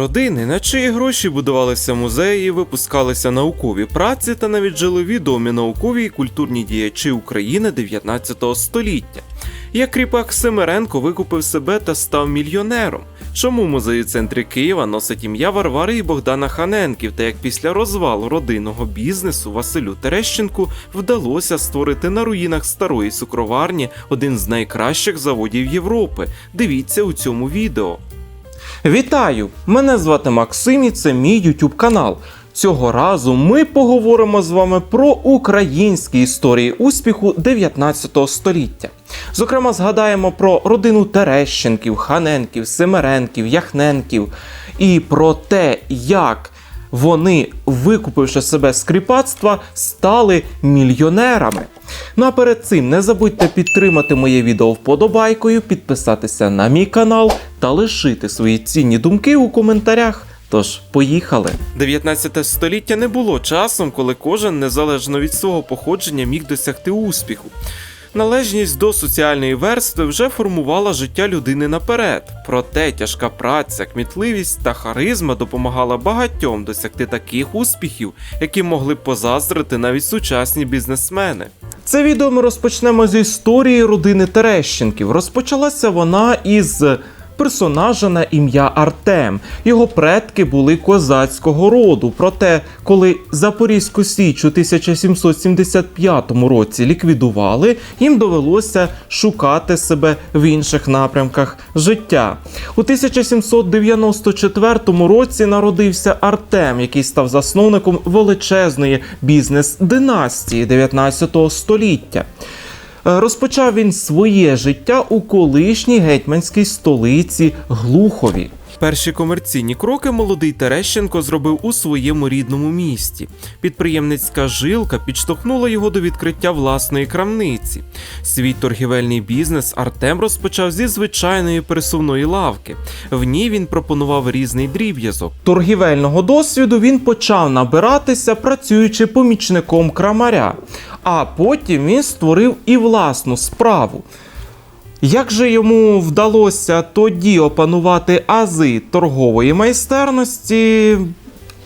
родини, на чиї гроші будувалися музеї, випускалися наукові праці та навіть жили відомі наукові і культурні діячі України 19 століття. Як кріпак Семеренко викупив себе та став мільйонером. Чому музей у центрі Києва носить ім'я Варвари і Богдана Ханенків, та як після розвалу родинного бізнесу Василю Терещенку вдалося створити на руїнах старої цукроварні один з найкращих заводів Європи. Дивіться у цьому відео. Вітаю! Мене звати Максим і це мій YouTube канал. Цього разу ми поговоримо з вами про українські історії успіху 19 століття. Зокрема, згадаємо про родину Терещенків, Ханенків, Семеренків, Яхненків і про те, як вони, викупивши себе з кріпацтва, стали мільйонерами. Ну а перед цим не забудьте підтримати моє відео вподобайкою, підписатися на мій канал та лишити свої цінні думки у коментарях. Тож, поїхали. 19 століття не було часом, коли кожен, незалежно від свого походження, міг досягти успіху. Належність до соціальної верстви вже формувала життя людини наперед. Проте тяжка праця, кмітливість та харизма допомагала багатьом досягти таких успіхів, які могли б позаздрити навіть сучасні бізнесмени. Це відео ми розпочнемо з історії родини Терещенків. Розпочалася вона із персонажа на ім'я Артем. Його предки були козацького роду. Проте, коли Запорізьку Січ у 1775 році ліквідували, їм довелося шукати себе в інших напрямках життя. У 1794 році народився Артем, який став засновником величезної бізнес-династії 19 століття. Е, Розпочав він своє життя у колишній гетьманській столиці Глухові. Перші комерційні кроки молодий Терещенко зробив у своєму рідному місті. Підприємницька жилка підштовхнула його до відкриття власної крамниці. Свій торгівельний бізнес Артем розпочав зі звичайної пересувної лавки. В ній він пропонував різний дріб'язок. Торгівельного досвіду він почав набиратися, працюючи помічником крамаря. А потім він створив і власну справу. Як же йому вдалося тоді опанувати ази торгової майстерності,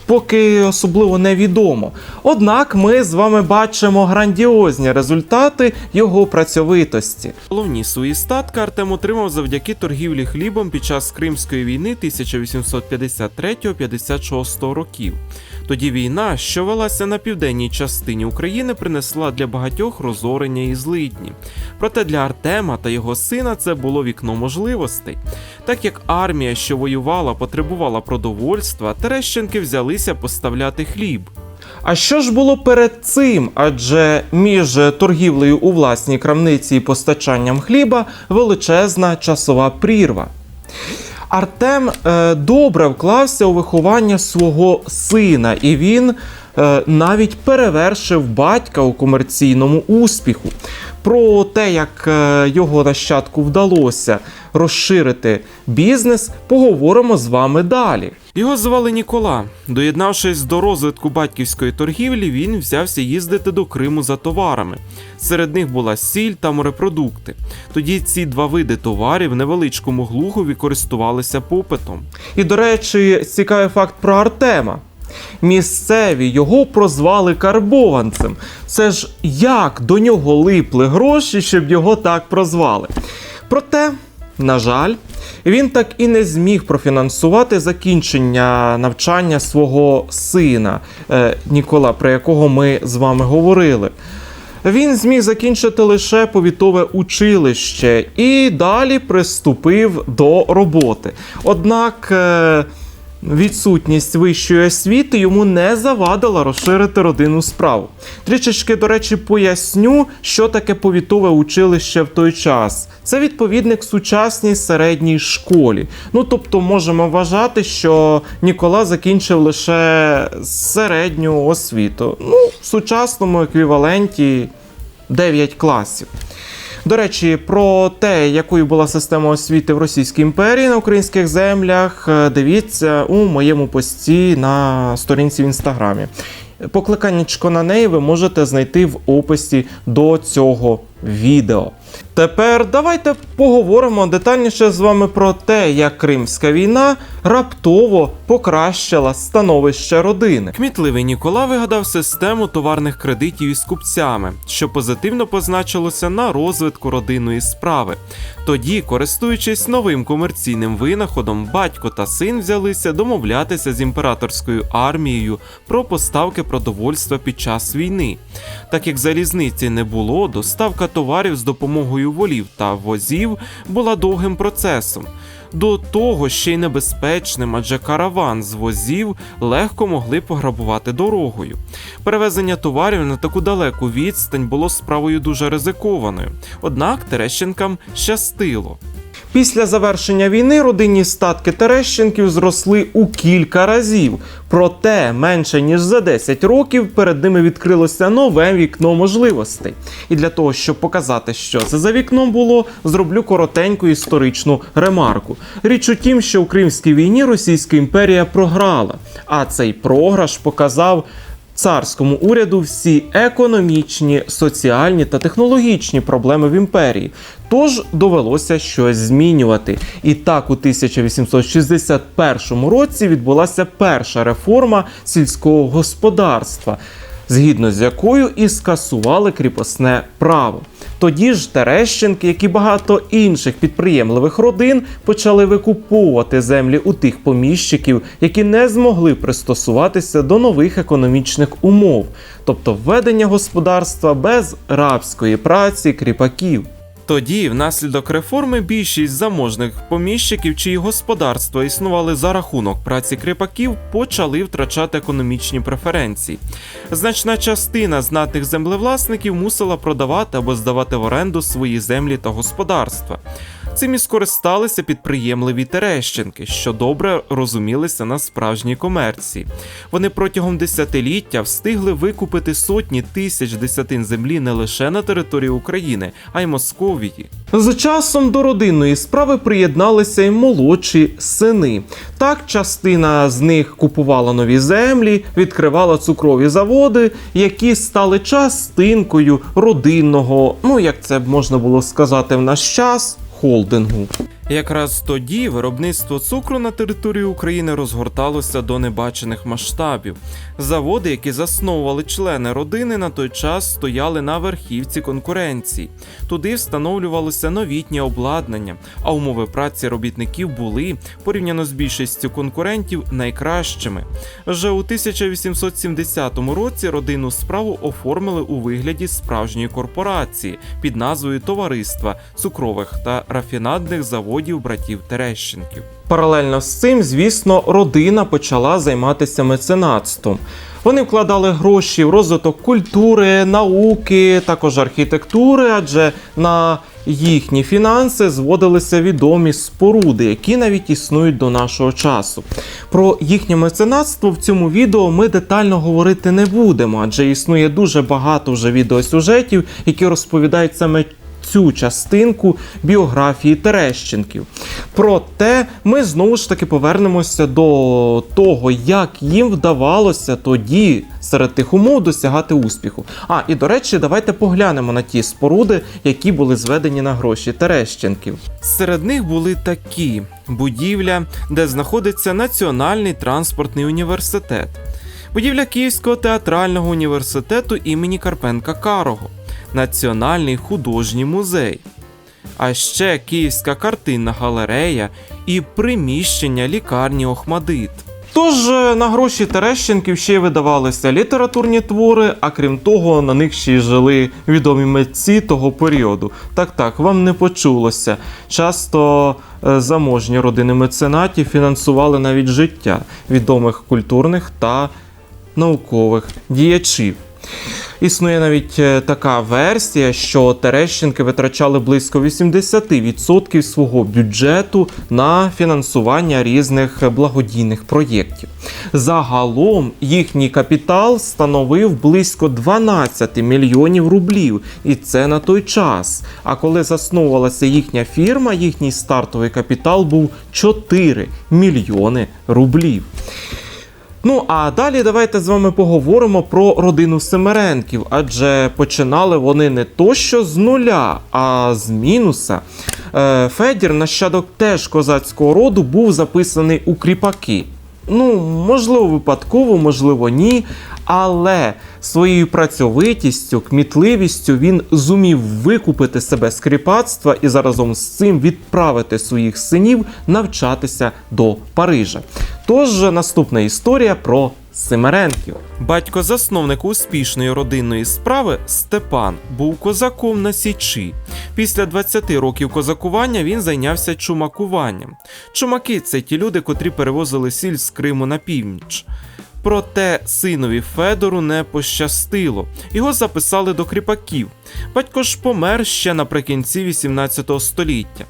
поки особливо невідомо. Однак ми з вами бачимо грандіозні результати його працьовитості. Головні свої статки Артем отримав завдяки торгівлі хлібом під час Кримської війни 1853-56 років. Тоді війна, що велася на південній частині України, принесла для багатьох розорення і злидні. Проте для Артема та його сина це було вікно можливостей. Так як армія, що воювала, потребувала продовольства, Терещенки взялися поставляти хліб. А що ж було перед цим? Адже між торгівлею у власній крамниці і постачанням хліба величезна часова прірва. Артем е, добре вклався у виховання свого сина, і він навіть перевершив батька у комерційному успіху. Про те, як е, його нащадку вдалося розширити бізнес, поговоримо з вами далі. Його звали Нікола. Доєднавшись до розвитку батьківської торгівлі, він взявся їздити до Криму за товарами. Серед них була сіль та морепродукти. Тоді ці два види товарів в невеличкому глухові користувалися попитом. І, до речі, цікавий факт про Артема. Місцеві його прозвали карбованцем. Це ж як до нього липли гроші, щоб його так прозвали. Проте, на жаль, він так і не зміг профінансувати закінчення навчання свого сина е, Нікола, про якого ми з вами говорили. Він зміг закінчити лише повітове училище і далі приступив до роботи. Однак. Відсутність вищої освіти йому не завадила розширити родинну справу. Трішечки, до речі, поясню, що таке повітове училище в той час. Це відповідник сучасній середній школі. Ну тобто, можемо вважати, що Нікола закінчив лише середню освіту. Ну, в сучасному еквіваленті 9 класів. До речі, про те, якою була система освіти в Російській імперії на українських землях, е, дивіться у моєму пості на сторінці в інстаграмі. Покликаннячко на неї ви можете знайти в описі до цього відео. Тепер давайте поговоримо детальніше з вами про те, як Кримська війна раптово покращила становище родини. Кмітливий Нікола вигадав систему товарних кредитів із купцями, що позитивно позначилося на розвитку родинної справи. Тоді, користуючись новим комерційним винаходом, батько та син взялися домовлятися з імператорською армією про поставки продовольства під час війни. Так як залізниці не було, доставка товарів з допомогою волів та возів була довгим процесом. До того ще й небезпечним, адже караван з возів легко могли пограбувати дорогою. Перевезення товарів на таку далеку відстань було справою дуже ризикованою. Однак Терещенкам щастило. Після завершення війни родинні статки Терещенків зросли у кілька разів. Проте менше ніж за 10 років перед ними відкрилося нове вікно можливостей. І для того, щоб показати, що це за вікном було, зроблю коротеньку історичну ремарку. Річ у тім, що у Кримській війні Російська імперія програла, а цей програш показав царському уряду всі економічні, соціальні та технологічні проблеми в імперії. Тож довелося щось змінювати. І так, у 1861 році відбулася перша реформа сільського господарства, згідно з якою і скасували кріпосне право. Тоді ж Терещенки, як і багато інших підприємливих родин, почали викуповувати землі у тих поміщиків, які не змогли пристосуватися до нових економічних умов, тобто введення господарства без рабської праці кріпаків. Тоді, внаслідок реформи, більшість заможних поміщиків, чиї господарства існували за рахунок праці кріпаків, почали втрачати економічні преференції. Значна частина знатних землевласників мусила продавати або здавати в оренду свої землі та господарства. Цим і скористалися підприємливі Терещенки, що добре розумілися на справжній комерції. Вони протягом десятиліття встигли викупити сотні тисяч десятин землі не лише на території України, а й Московії. З часом до родинної справи приєдналися й молодші сини. Так, частина з них купувала нові землі, відкривала цукрові заводи, які стали частинкою родинного, ну як це можна було сказати в наш час, холдингу. Якраз тоді виробництво цукру на території України розгорталося до небачених масштабів. Заводи, які засновували члени родини, на той час стояли на верхівці конкуренції. Туди встановлювалося новітнє обладнання, а умови праці робітників були, порівняно з більшістю конкурентів, найкращими. Вже у 1870 році родинну справу оформили у вигляді справжньої корпорації під назвою Товариства цукрових та рафінадних заводів братів Терещенків. Паралельно з цим, звісно, родина почала займатися меценатством. Вони вкладали гроші в розвиток культури, науки, також архітектури, адже на їхні фінанси зводилися відомі споруди, які навіть існують до нашого часу. Про їхнє меценатство в цьому відео ми детально говорити не будемо, адже існує дуже багато вже відеосюжетів, які розповідають саме цю частинку біографії Терещенків. Проте ми знову ж таки повернемося до того, як їм вдавалося тоді серед тих умов досягати успіху. А і до речі, давайте поглянемо на ті споруди, які були зведені на гроші Терещенків. Серед них були такі будівля, де знаходиться Національний транспортний університет, будівля Київського театрального університету імені Карпенка Карого. Національний художній музей, а ще Київська картинна галерея і приміщення лікарні Охмадит. Тож е, на гроші Терещенків ще й видавалися літературні твори, а крім того, на них ще й жили відомі митці того періоду. Так так, вам не почулося. Часто е, заможні родини меценатів фінансували навіть життя відомих культурних та наукових діячів. Існує навіть е, така версія, що Терещенки витрачали близько 80% свого бюджету на фінансування різних благодійних проєктів. Загалом їхній капітал становив близько 12 мільйонів рублів, і це на той час. А коли засновувалася їхня фірма, їхній стартовий капітал був 4 мільйони рублів. Ну а далі давайте з вами поговоримо про родину Семеренків, адже починали вони не то що з нуля, а з мінуса. Е, Федір, нащадок теж козацького роду, був записаний у кріпаки. Ну, можливо, випадково, можливо, ні. Але своєю працьовитістю, кмітливістю він зумів викупити себе з кріпацтва і заразом з цим відправити своїх синів навчатися до Парижа. Тож наступна історія про Семеренків. Батько засновник успішної родинної справи Степан був козаком на Січі. Після 20 років козакування він зайнявся чумакуванням. Чумаки це ті люди, котрі перевозили сіль з Криму на північ. Проте синові Федору не пощастило. Його записали до кріпаків. Батько ж помер ще наприкінці 18 століття.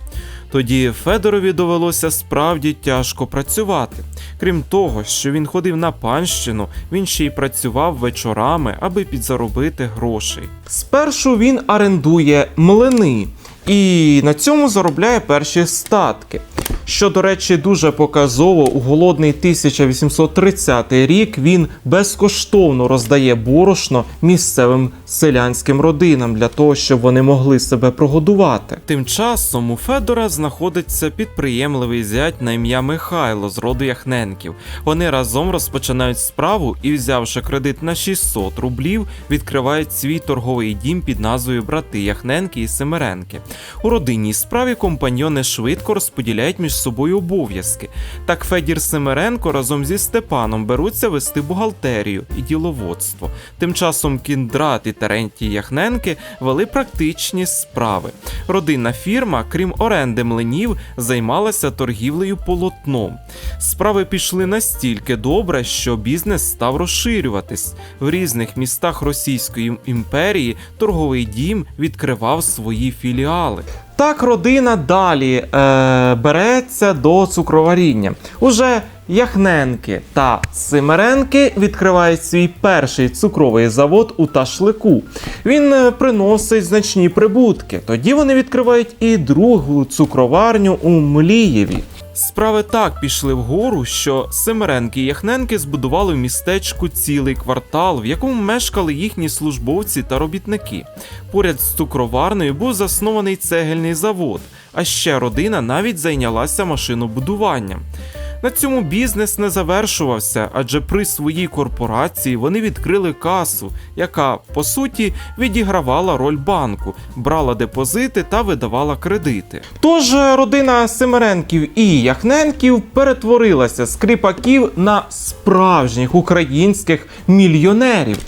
Тоді Федорові довелося справді тяжко працювати. Крім того, що він ходив на панщину, він ще й працював вечорами, аби підзаробити грошей. Спершу він орендує млини і на цьому заробляє перші статки. Що, до речі, дуже показово, у голодний 1830 рік він безкоштовно роздає борошно місцевим селянським родинам для того, щоб вони могли себе прогодувати. Тим часом у Федора знаходиться підприємливий зять на ім'я Михайло з роду Яхненків. Вони разом розпочинають справу і, взявши кредит на 600 рублів, відкривають свій торговий дім під назвою Брати Яхненки і Семеренки. У родинній справі компаньйони швидко розподіляють між собою обов'язки. Так Федір Семеренко разом зі Степаном беруться вести бухгалтерію і діловодство. Тим часом Кіндрат і Терентій Яхненки вели практичні справи. Родинна фірма, крім оренди млинів, займалася торгівлею полотном. Справи пішли настільки добре, що бізнес став розширюватись. В різних містах Російської імперії торговий дім відкривав свої філіали. Так родина далі е, береться до цукроваріння. Уже Яхненки та Симиренки відкривають свій перший цукровий завод у Ташлику. Він е, приносить значні прибутки. Тоді вони відкривають і другу цукроварню у Млієві. Справи так пішли вгору, що Семеренки і Яхненки збудували в містечку цілий квартал, в якому мешкали їхні службовці та робітники. Поряд з цукроварною був заснований цегельний завод, а ще родина навіть зайнялася машинобудуванням. На цьому бізнес не завершувався, адже при своїй корпорації вони відкрили касу, яка по суті відігравала роль банку, брала депозити та видавала кредити. Тож родина Семеренків і Яхненків перетворилася з кріпаків на справжніх українських мільйонерів.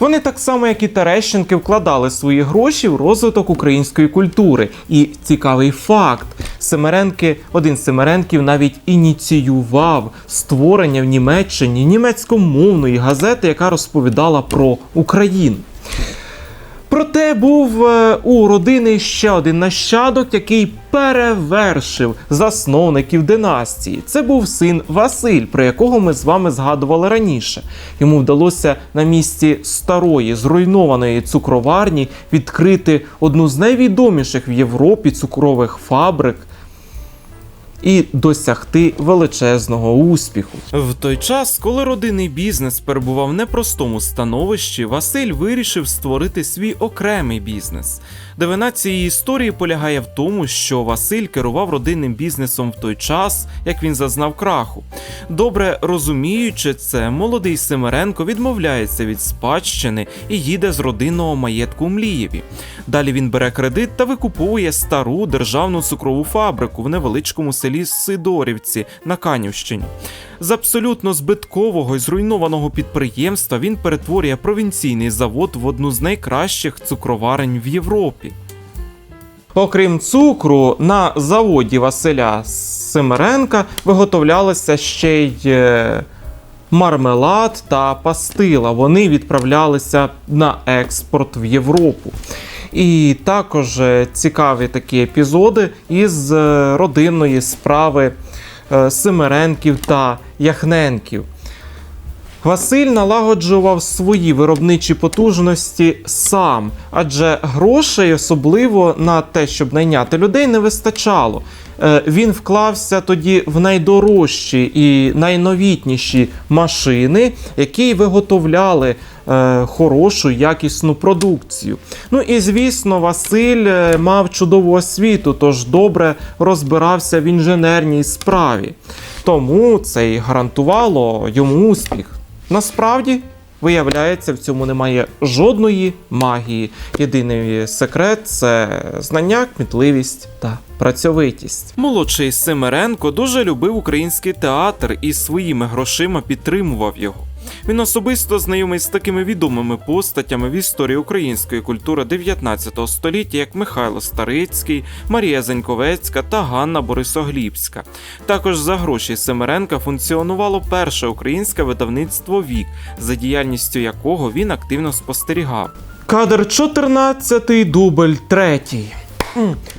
Вони так само, як і Терещенки, вкладали свої гроші в розвиток української культури. І цікавий факт: Семеренки, один з Семеренків навіть ініціював створення в Німеччині німецькомовної газети, яка розповідала про Україну. Проте був е, у родини ще один нащадок, який перевершив засновників династії. Це був син Василь, про якого ми з вами згадували раніше. Йому вдалося на місці старої зруйнованої цукроварні відкрити одну з найвідоміших в Європі цукрових фабрик. І досягти величезного успіху в той час, коли родинний бізнес перебував в непростому становищі, Василь вирішив створити свій окремий бізнес. Дивина цієї історії полягає в тому, що Василь керував родинним бізнесом в той час, як він зазнав краху. Добре розуміючи це, молодий Семеренко відмовляється від спадщини і їде з родинного маєтку у Млієві. Далі він бере кредит та викуповує стару державну цукрову фабрику в невеличкому селі Сидорівці на Канівщині. З абсолютно збиткового і зруйнованого підприємства він перетворює провінційний завод в одну з найкращих цукроварень в Європі. Окрім цукру, на заводі Василя Семеренка виготовлялися ще й е, мармелад та пастила. Вони відправлялися на експорт в Європу. І також е, цікаві такі епізоди із е, родинної справи е, Семеренків та Яхненків. Василь налагоджував свої виробничі потужності сам, адже грошей, особливо на те, щоб найняти людей, не вистачало. Е, Він вклався тоді в найдорожчі і найновітніші машини, які виготовляли е, хорошу якісну продукцію. Ну і звісно, Василь е, мав чудову освіту, тож добре розбирався в інженерній справі. Тому це й гарантувало йому успіх. Насправді. Виявляється, в цьому немає жодної магії. Єдиний секрет це знання, кмітливість та працьовитість. Молодший Семеренко дуже любив український театр і своїми грошима підтримував його. Він особисто знайомий з такими відомими постатями в історії української культури 19 століття, як Михайло Старицький, Марія Заньковецька та Ганна Борисоглібська. Також за гроші Семеренка функціонувало перше українське видавництво Вік, за діяльністю якого він активно спостерігав. Кадр 14, дубль 3.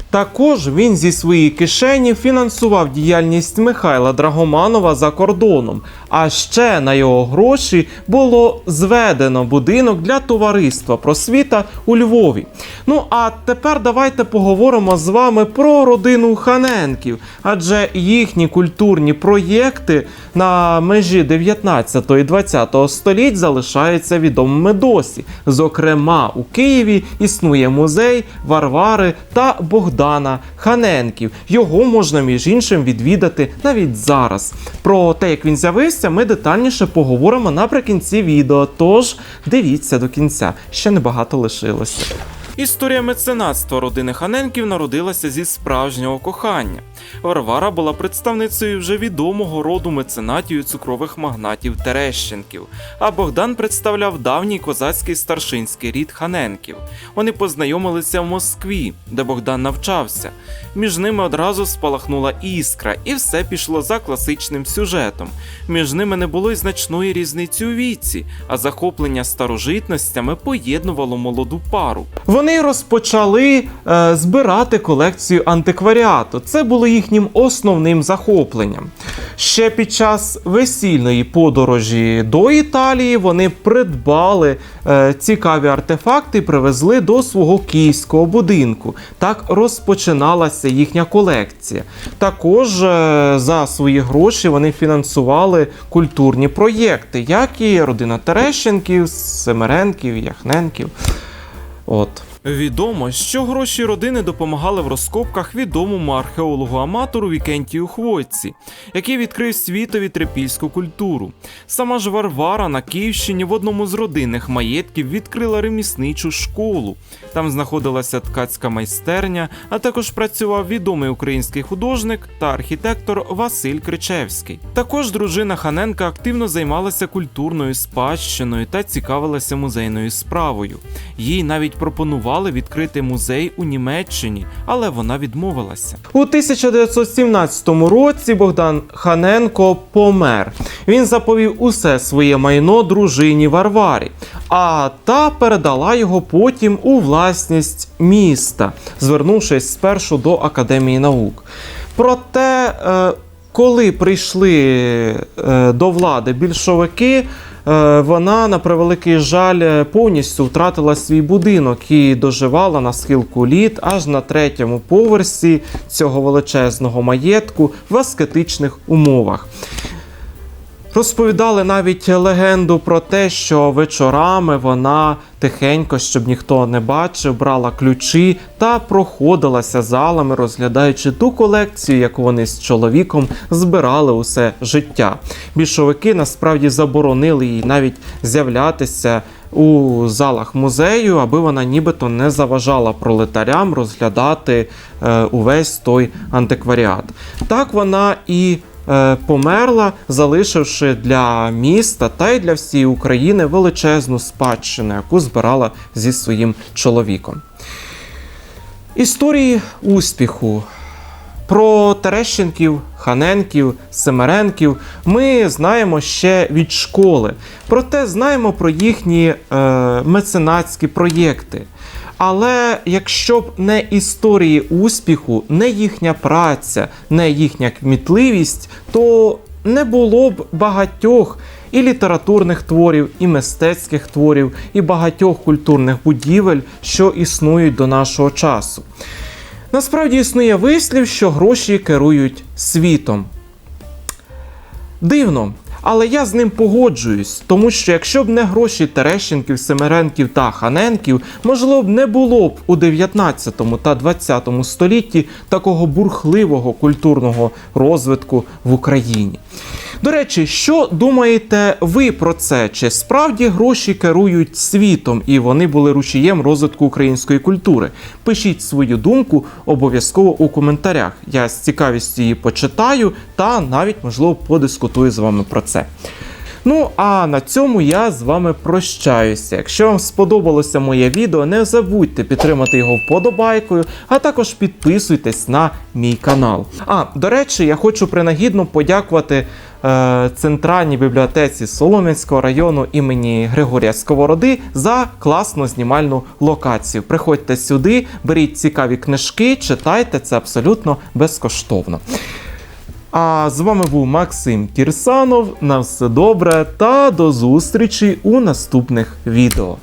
Також він зі своєї кишені фінансував діяльність Михайла Драгоманова за кордоном. А ще на його гроші було зведено будинок для товариства просвіта у Львові. Ну а тепер давайте поговоримо з вами про родину Ханенків, адже їхні культурні проєкти на межі 19 і 20 століть залишаються відомими досі. Зокрема, у Києві існує музей Варвари та Богдана Ханенків. Його можна між іншим відвідати навіть зараз. Про те, як він з'явився, ми детальніше поговоримо наприкінці відео. Тож дивіться до кінця, ще небагато лишилося. Історія меценатства родини Ханенків народилася зі справжнього кохання. Варвара була представницею вже відомого роду меценатів і цукрових магнатів Терещенків, а Богдан представляв давній козацький старшинський рід Ханенків. Вони познайомилися в Москві, де Богдан навчався. Між ними одразу спалахнула іскра, і все пішло за класичним сюжетом. Між ними не було й значної різниці у віці, а захоплення старожитностями поєднувало молоду пару. Вони розпочали е, збирати колекцію антикваріату. Це було їхнім основним захопленням. Ще під час весільної подорожі до Італії вони придбали е, цікаві артефакти і привезли до свого київського будинку. Так розпочиналася їхня колекція. Також е, за свої гроші вони фінансували культурні проєкти, як і родина Терещенків, Семеренків, Яхненків. От. Відомо, що гроші родини допомагали в розкопках відомому археологу-аматору Вікентію Хвойці, який відкрив світові трипільську культуру. Сама ж Варвара на Київщині в одному з родинних маєтків відкрила ремісничу школу. Там знаходилася ткацька майстерня, а також працював відомий український художник та архітектор Василь Кричевський. Також дружина Ханенка активно займалася культурною спадщиною та цікавилася музейною справою. Їй навіть пропонували відкрити музей у Німеччині, але вона відмовилася. У 1917 році Богдан Ханенко помер. Він заповів усе своє майно дружині Варварі, а та передала його потім у власність міста, звернувшись спершу до Академії наук. Проте, е, коли прийшли е, до влади більшовики, вона на превеликий жаль е, повністю втратила свій будинок і доживала на схилку літ аж на третьому поверсі цього величезного маєтку в аскетичних умовах. Розповідали навіть легенду про те, що вечорами вона тихенько, щоб ніхто не бачив, брала ключі та проходилася залами, розглядаючи ту колекцію, яку вони з чоловіком збирали усе життя. Більшовики насправді заборонили їй навіть з'являтися у залах музею, аби вона нібито не заважала пролетарям розглядати е, увесь той антикваріат. Так вона і померла, залишивши для міста та й для всієї України величезну спадщину, яку збирала зі своїм чоловіком. Історії успіху. Про Терещенків, Ханенків, Семеренків ми знаємо ще від школи. Проте знаємо про їхні е, меценатські проєкти. Але якщо б не історії успіху, не їхня праця, не їхня кмітливість, то не було б багатьох і літературних творів, і мистецьких творів, і багатьох культурних будівель, що існують до нашого часу. Насправді існує вислів, що гроші керують світом. Дивно, але я з ним погоджуюсь, тому що якщо б не гроші Терещенків, Семеренків та Ханенків, можливо б не було б у 19 та 20 столітті такого бурхливого культурного розвитку в Україні. До речі, що думаєте ви про це? Чи справді гроші керують світом і вони були рушієм розвитку української культури? Пишіть свою думку обов'язково у коментарях. Я з цікавістю її почитаю та навіть можливо подискутую з вами про це. Ну а на цьому я з вами прощаюся. Якщо вам сподобалося моє відео, не забудьте підтримати його вподобайкою, а також підписуйтесь на мій канал. А до речі, я хочу принагідно подякувати е, центральній бібліотеці Солом'янського району імені Григорія Сковороди за класну знімальну локацію. Приходьте сюди, беріть цікаві книжки, читайте це абсолютно безкоштовно. А з вами був Максим Кірсанов. На все добре та до зустрічі у наступних відео.